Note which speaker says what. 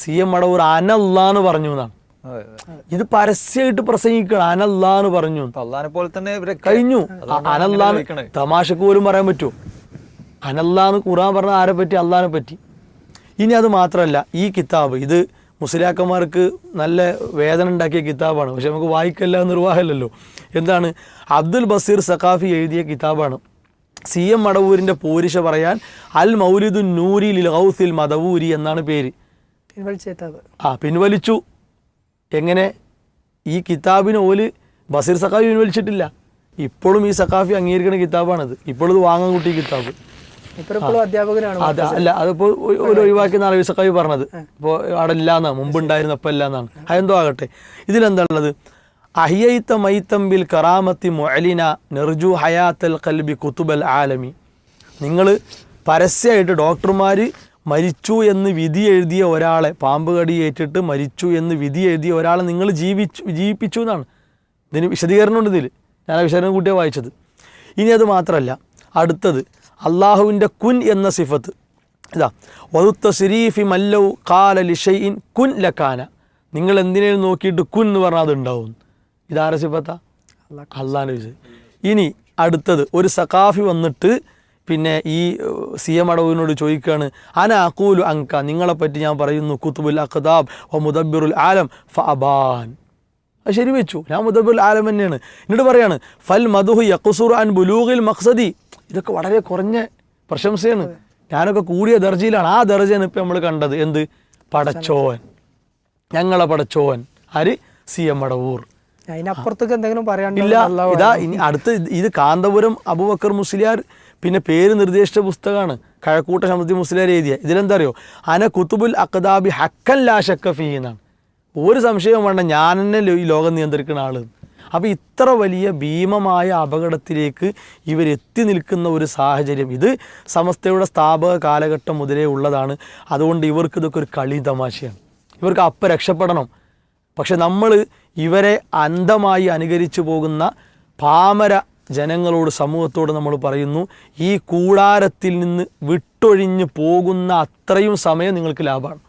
Speaker 1: C M Madavoor അനല്ലാന്ന് പറഞ്ഞു എന്നാണ്. ഇത് പരസ്യമായിട്ട് പ്രസംഗിക്കണം അനല്ലാന്ന് പറഞ്ഞു.
Speaker 2: പോലെ തന്നെ
Speaker 1: കഴിഞ്ഞു. അനല്ലാന്ന് തമാശക്ക് പോലും പറയാൻ പറ്റുമോ അനല്ലാന്ന് ഖുറാൻ പറഞ്ഞ ആരെ പറ്റി? അള്ളാനെ പറ്റി. ഇനി അത് മാത്രമല്ല ഈ കിതാബ് ഇത് മുസ്ലിയാക്കന്മാർക്ക് നല്ല വേദന ഉണ്ടാക്കിയ കിതാബാണ്. പക്ഷെ നമുക്ക് വായിക്കല്ല നിർവാഹമല്ലല്ലോ. എന്താണ്? അബ്ദുൽ ബസീർ സഖാഫി എഴുതിയ കിതാബാണ്. സി എം മടവൂരിന്റെ പോരിശ പറയാൻ അൽ മൗലിദുൻ നൂരി ലിൽ ഹൗസിൽ മദവൂരി എന്നാണ് പേര്. ആ പിൻവലിച്ചു. എങ്ങനെ? ഈ കിതാബിന് ഓൽ ബസീർ സഖാഫി പിൻവലിച്ചിട്ടില്ല. ഇപ്പോഴും ഈ സഖാഫി അംഗീകരിക്കുന്ന കിതാബാണിത്. ഇപ്പോഴും വാങ്ങാൻ കൂട്ടി കിതാബ്.
Speaker 3: അധ്യാപകനാണ്
Speaker 1: അത് അല്ല അതിപ്പോ ഒരു ഒഴിവാക്കി നാളെ സഖാഫി പറഞ്ഞത്. ഇപ്പോൾ അവിടെ ഇല്ലാന്നാ മുമ്പ് ഉണ്ടായിരുന്നപ്പോൾ ഇല്ല ഇല്ലാന്നാണ് അതെന്തോ ആകട്ടെ. ഇതിലെന്താണുള്ളത്? അഹിയൈത്ത ബിൽ കറാമത്തി മൊഅലിന നെർജു ഹയാത്തൽ കൽബി കുത്തുബൽ ആലമി. നിങ്ങൾ പരസ്യമായിട്ട് ഡോക്ടർമാർ മരിച്ചു എന്ന് വിധി എഴുതിയ ഒരാളെ പാമ്പ് കടി ഏറ്റിട്ട് മരിച്ചു എന്ന് വിധി എഴുതിയ ഒരാളെ നിങ്ങൾ ജീവിച്ചു ജീവിപ്പിച്ചു എന്നാണ്. ഇതിന് വിശദീകരണമുണ്ട് ഇതിൽ ഞാൻ ആ വിശദീകരണം കൂട്ടിയാണ് വായിച്ചത്. ഇനി അത് മാത്രമല്ല അടുത്തത് അള്ളാഹുവിന്റെ കുൻ എന്ന സിഫത്ത്. ഇതാ വതുത്ത സിരീഫി മല്ലൗ കാല ലിഷയിൻ കുൻ ലക്കാന നിങ്ങൾ എന്തിനേലും നോക്കിയിട്ട് കുൻ എന്ന് പറഞ്ഞാൽ അതുണ്ടാവും. ഇതാരെ സിഫത്താ? അള്ളാഹിന്റെ വിഷയം ഇനി അടുത്തത് ഒരു സഖാഫി വന്നിട്ട് പിന്നെ ഈ സി എം അടവിനോട് ചോദിക്കുകയാണ് അന അക്കൂലു അങ്ക നിങ്ങളെപ്പറ്റി ഞാൻ പറയുന്നു കുത്തുബുൽ അഖദാബ് ഒ മുദബിറുൽ ആലം ഫ അബാൻ. അത് ശരി വെച്ചു. ഞാൻ മുദബുൽ ആലം തന്നെയാണ്. എന്നിട്ട് പറയാണ് ഫൽ മധുഹു യക്കുസുർ അൻ ബുലൂഗിൽ മഖ്സദി. ഇതൊക്കെ വളരെ കുറഞ്ഞ പ്രശംസയാണ്. ഞാനൊക്കെ കൂടിയ ദർജയിലാണ്. ആ ദർജയാണ് ഇപ്പം നമ്മൾ കണ്ടത്. എന്ത്? പടച്ചോൻ. ഞങ്ങളെ പടച്ചോൻ. ആര്? സി എം അടവൂർ.
Speaker 3: അതിനപ്പുറത്തേക്ക് എന്തെങ്കിലും
Speaker 1: പറയാനില്ല ഇതാ ഇനി അടുത്ത് ഇത് കാന്തപുരം അബുബക്കർ മുസ്ലിയാർ പിന്നെ പേര് നിർദ്ദേശിച്ച പുസ്തകമാണ് കഴക്കൂട്ട ശമൃദ്ധി മുസ്ലിയാർ എഴുതിയ. ഇതിലെന്താ അറിയോ അന കുത്തുബുൽ അക്കദാബി ഹക്കൻ ലാ ശക്ക എന്നാണ്. ഒരു സംശയവും വേണ്ട ഞാൻ തന്നെ ഈ ലോകം നിയന്ത്രിക്കുന്ന ആൾ അപ്പോൾ ഇത്ര വലിയ ഭീമമായ അപകടത്തിലേക്ക് ഇവരെത്തി നിൽക്കുന്ന ഒരു സാഹചര്യം. ഇത് സമസ്തയുടെ സ്ഥാപക കാലഘട്ടം മുതലേ ഉള്ളതാണ്. അതുകൊണ്ട് ഇവർക്ക് ഇതൊക്കെ ഒരു കളി തമാശയാണ്. ഇവർക്ക് അപ്പം രക്ഷപ്പെടണം. പക്ഷെ നമ്മൾ ഇവരെ അന്ധമായി അനുകരിച്ചു പോകുന്ന പാമര ജനങ്ങളോട് സമൂഹത്തോട് നമ്മൾ പറയുന്നു ഈ കൂടാരത്തിൽ നിന്ന് വിട്ടൊഴിഞ്ഞ് പോകുന്ന അത്രയും സമയം നിങ്ങൾക്ക് ലാഭമാണ്.